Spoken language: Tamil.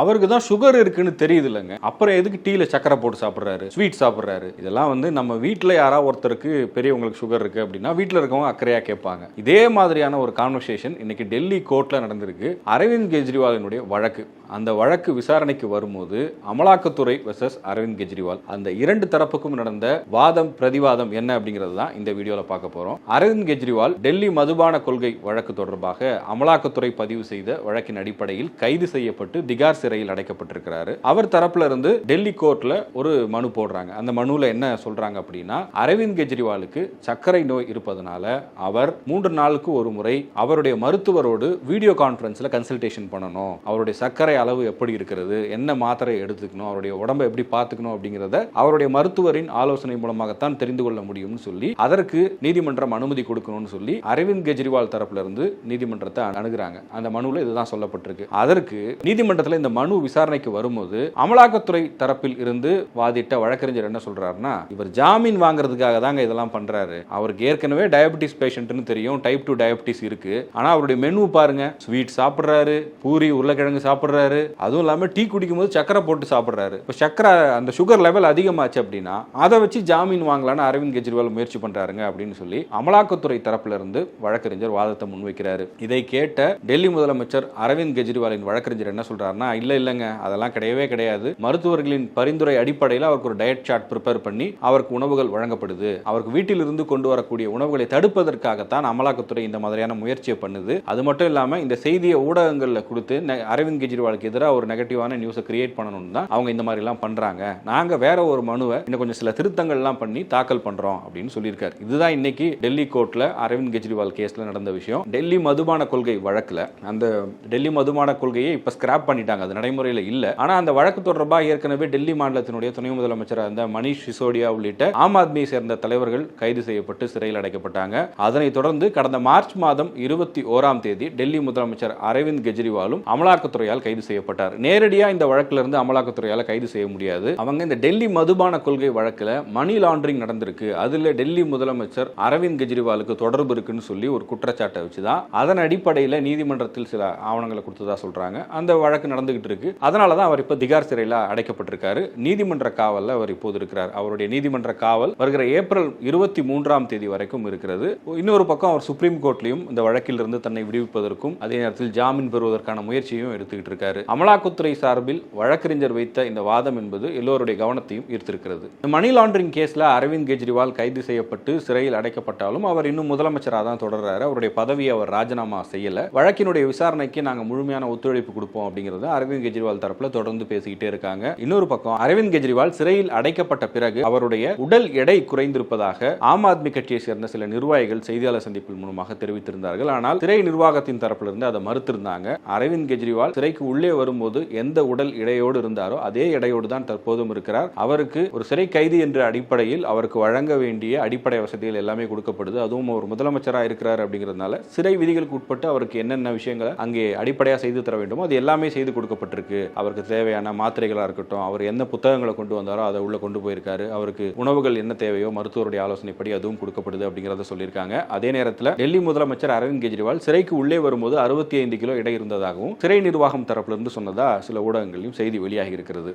அவருக்கு தான் சுகர் இருக்குன்னு தெரியுது இல்லைங்க அப்புறம் எதுக்கு டீல சக்கரை போட்டு சாப்பிட்றாரு? ஸ்வீட் சாப்பிட்றாரு. இதெல்லாம் வந்து நம்ம வீட்டில் யாராவது ஒருத்தருக்கு பெரியவங்களுக்கு சுகர் இருக்கு அப்படின்னா வீட்டில் இருக்கவங்க அக்கறையா கேட்பாங்க. இதே மாதிரியான ஒரு கான்வர்சேஷன் இன்னைக்கு டெல்லி கோர்ட்ல நடந்திருக்கு. அரவிந்த் கெஜ்ரிவாலினுடைய வழக்கு. அந்த வழக்கு விசாரணைக்கு வரும்போது அமலாக்கத்துறை வெர்சஸ் அரவிந்த் கெஜ்ரிவால். அந்த இரண்டு தரப்புக்கும் நடந்த வாதம் பிரதிவாதம் என்ன அப்படிங்கிறது தான் இந்த வீடியோவில் பார்க்க போறோம். அரவிந்த் கெஜ்ரிவால் டெல்லி மதுபான கொள்கை வழக்கு தொடர்பாக அமலாக்கத்துறை பதிவு செய்த வழக்கின் அடிப்படையில் கைது செய்யப்பட்டு திகார் சிறையில் அடைக்கப்பட்டிருக்கிறாரு. அவர் தரப்புல இருந்து டெல்லி கோர்ட்ல ஒரு மனு போடுறாங்க. அந்த மனுவில் என்ன சொல்றாங்க அப்படின்னா அரவிந்த் கெஜ்ரிவாலுக்கு சர்க்கரை நோய் இருப்பதனால அவர் மூன்று நாளுக்கு ஒரு முறை அவருடைய மருத்துவரோடு வீடியோ கான்ஃபரன்ஸ்ல கன்சல்டேஷன் பண்ணணும். அவருடைய சர்க்கரை அளவு எப்படி இருக்கிறது? என்ன மாத்திரை எடுத்துக்கணும்? அவருடைய உடம்பை எப்படி பார்த்துக்கணும்? அப்படிங்கிறத அவருடைய மருத்துவரின் ஆலோசனை மூலமாகத்தான் தெரிந்து கொள்ள முடியும்னு சொல்லி அதற்கு நீதிமன்றம் அனுமதி கொடுக்கணும்னு சொல்லி அரவிந்த் கெஜ்ரிவால் தரப்புல இருந்து நீதிமன்றத்தை அணுகிறாங்க. அந்த மனுவில் இதுதான் சொல்லப்பட்டிருக்கு. அதற்கு நீதிமன்றத்தில் இந்த மனு விசாரணைக்கு வரும்போது அமலாக்கத்துறை தரப்பில் இருந்து வாதிட்ட வழக்கறிஞர் என்ன சொல்றாருன்னா இவர் ஜாமீன் வாங்குறதுக்காக தாங்க இதெல்லாம் பண்றாரு. அவருக்கு ஏற்கனவே டயபிட்டிஸ் பேஷண்ட்னு தெரியும் டைப் டூ டயபிட்டிஸ் இருக்கு. ஆனா அவருடைய மெனு பாருங்க. ஸ்வீட் சாப்பிடுறாரு பூரி உருளைக்கிழங்கு சாப்பிடுறாரு. அதுவும் இல்லாம டீ குடிக்கும் போது சக்கரை போட்டு சாப்பிடுறாரு. இப்போ சக்கரை அந்த சுகர் லெவல் அதிகமாச்சு அப்படின்னா அதை வச்சு ஜாமீன் வாங்கலாம்னு அரவிந்த் கெஜ்ரிவால் முயற்சி பண்றாருங்க அப்படின்னு சொல்லி அமலாக்கத்துறை தரப்புல இருந்து வழக்கறிஞர் வாதத்தை முன்வைக்கிறாரு. இதை கேட்ட டெல்லி முதலமைச்சர் அரவிந்த் கெஜ்ரிவாலின் வழக்கறிஞர் என்ன சொல்றாருன்னா இல்ல இல்லைங்க. அதெல்லாம் கிடையவே கிடையாது. மருத்துவர்களின் பரிந்துரை அடிப்படையில் அவருக்கு ஒரு டயட் சார்ட் ப்ரிப்பேர் பண்ணி அவருக்கு உணவுகள் வழங்கப்படுது. அவருக்கு வீட்டில் இருந்து கொண்டு வரக்கூடிய உணவுகளை தடுப்பதற்காகத்தான் அமலாக்கத்துறை இந்த மாதிரியான முயற்சியை பண்ணுது. அது மட்டும் இல்லாம இந்த செய்தியை ஊடகங்களில் கொடுத்து அரவிந்த் கெஜ்ரிவாலுக்கு எதிராக ஒரு நெகட்டிவான நியூஸை கிரியேட் பண்ணணும் தான் அவங்க இந்த மாதிரி எல்லாம் பண்றாங்க. நாங்க வேற ஒரு மனுவை இன்னும் கொஞ்சம் சில திருத்தங்கள்லாம் பண்ணி தாக்கல் பண்றோம் அப்படின்னு சொல்லியிருக்காரு. இதுதான் இன்னைக்கு டெல்லி கோர்ட்ல அரவிந்த் கெஜ்ரிவால் கேஸ்ல நடந்த விஷயம். டெல்லி மதுபான கொள்கை வழக்கில் அந்த டெல்லி மதுபான கொள்கையை இப்ப ஸ்கிராப் பண்ணிட்டாங்க அது நடைமுறையில் இல்லை. ஆனால் அந்த வழக்கு தொடர்பாக ஏற்கனவே டெல்லி மாநிலத்தினுடைய துணை முதலமைச்சராக இருந்த மணிஷ் சிசோடியா உள்ளிட்ட ஆம் ஆத்மியை சேர்ந்த தலைவர்கள் கைது செய்யப்பட்டு சிறையில் அடைக்கப்பட்டாங்க. அதனைத் தொடர்ந்து கடந்த மார்ச் மாதம் இருபத்தி ஓராம் தேதி டெல்லி முதலமைச்சர் அரவிந்த் கெஜ்ரிவாலும் அமலாக்கத்துறையால் கைது செய்யப்பட்டார். நேரடியாக இந்த வழக்கிலிருந்து இருந்து கைது செய்ய முடியாது. அவங்க இந்த டெல்லி மதுபான கொள்கை வழக்கில் மணி லாண்டரிங் நடந்திருக்கு. அதில் டெல்லி முதலமைச்சர் அரவிந்த் கெஜ்ரிவாலுக்கு தொடர்பு இருக்குன்னு சொல்லி ஒரு குற்றச்சாட்டை வச்சுதான் அதன் அடிப்படையில் நீதிமன்றத்தில் சில ஆவணங்களை கொடுத்ததா சொல்றாங்க. அந்த வழக்கு நடந்து நடந்துகிட்டு இருக்கு. அதனால தான் அவர் இப்போ திகார் சிறையில் அடைக்கப்பட்டிருக்காரு. நீதிமன்ற காவலில் அவர் இப்போது இருக்கிறார். அவருடைய நீதிமன்ற காவல் வருகிற ஏப்ரல் இருபத்தி மூன்றாம் தேதி வரைக்கும் இருக்கிறது. இன்னொரு பக்கம் அவர் சுப்ரீம் கோர்ட்லையும் இந்த வழக்கில் இருந்து தன்னை விடுவிப்பதற்கும் அதே நேரத்தில் ஜாமீன் பெறுவதற்கான முயற்சியும் எடுத்துக்கிட்டு இருக்காரு. அமலாக்கத்துறை சார்பில் வழக்கறிஞர் வைத்த இந்த வாதம் என்பது எல்லோருடைய கவனத்தையும் ஈர்த்திருக்கிறது. மணி லாண்டரிங் கேஸ்ல அரவிந்த் கெஜ்ரிவால் கைது செய்யப்பட்டு சிறையில் அடைக்கப்பட்டாலும் அவர் இன்னும் முதலமைச்சராக தான் தொடர்றாரு. அவருடைய பதவியை அவர் ராஜினாமா செய்யல. வழக்கினுடைய விசாரணைக்கு நாங்கள் முழுமையான ஒத்துழைப்பு கொடுப்போம் அப்படிங்கிறது அரவிந்த் கெஜ்ரிவால் தரப்புல தொடர்ந்து பேசிக்கிட்டே இருக்காங்க. இன்னொரு பக்கம் அரவிந்த் கெஜ்ரிவால் சிறையில் அடைக்கப்பட்ட பிறகு அவருடைய உடல் எடை குறைந்திருப்பதாக ஆம் ஆத்மி கட்சியை சேர்ந்த சில நிர்வாகிகள் செய்தியாளர் சந்திப்பின் மூலமாக தெரிவித்திருந்தார்கள். ஆனால் சிறை நிர்வாகத்தின் தரப்பிலிருந்து அதை மறுத்திருந்தாங்க. அரவிந்த் கெஜ்ரிவால் சிறைக்கு உள்ளே வரும்போது எந்த உடல் எடையோடு இருந்தாரோ அதே எடையோடு தான் தற்போதும் இருக்கிறார். அவருக்கு ஒரு சிறை கைதி என்ற அடிப்படையில் அவருக்கு வழங்க வேண்டிய அடிப்படை வசதிகள் எல்லாமே கொடுக்கப்படுது. அதுவும் ஒரு முதலமைச்சராக இருக்கிறார் அப்படிங்கிறதுனால சிறை விதிகளுக்கு உட்பட்டு அவருக்கு என்னென்ன விஷயங்களை அங்கே அடிப்படையாக செய்து தர வேண்டுமோ அது எல்லாமே செய்து கொடுக்க கொடுக்கப்பட்டிருக்கு. அவருக்கு தேவையான மாத்திரைகளாக இருக்கட்டும் அவர் என்ன புத்தகங்களை கொண்டு வந்தாரோ அதை உள்ள கொண்டு போயிருக்காரு. அவருக்கு உணவுகள் என்ன தேவையோ மருத்துவருடைய ஆலோசனைப்படி அதுவும் கொடுக்கப்படுது அப்படிங்கிறத சொல்லியிருக்காங்க. அதே நேரத்தில் டெல்லி முதலமைச்சர் அரவிந்த் கெஜ்ரிவால் சிறைக்கு உள்ளே வரும்போது அறுபத்தி ஐந்து கிலோ எடை இருந்ததாகவும் சிறை நிர்வாகம் தரப்பிலிருந்து சொன்னதா சில ஊடகங்களிலும் செய்தி வெளியாகி இருக்கிறது.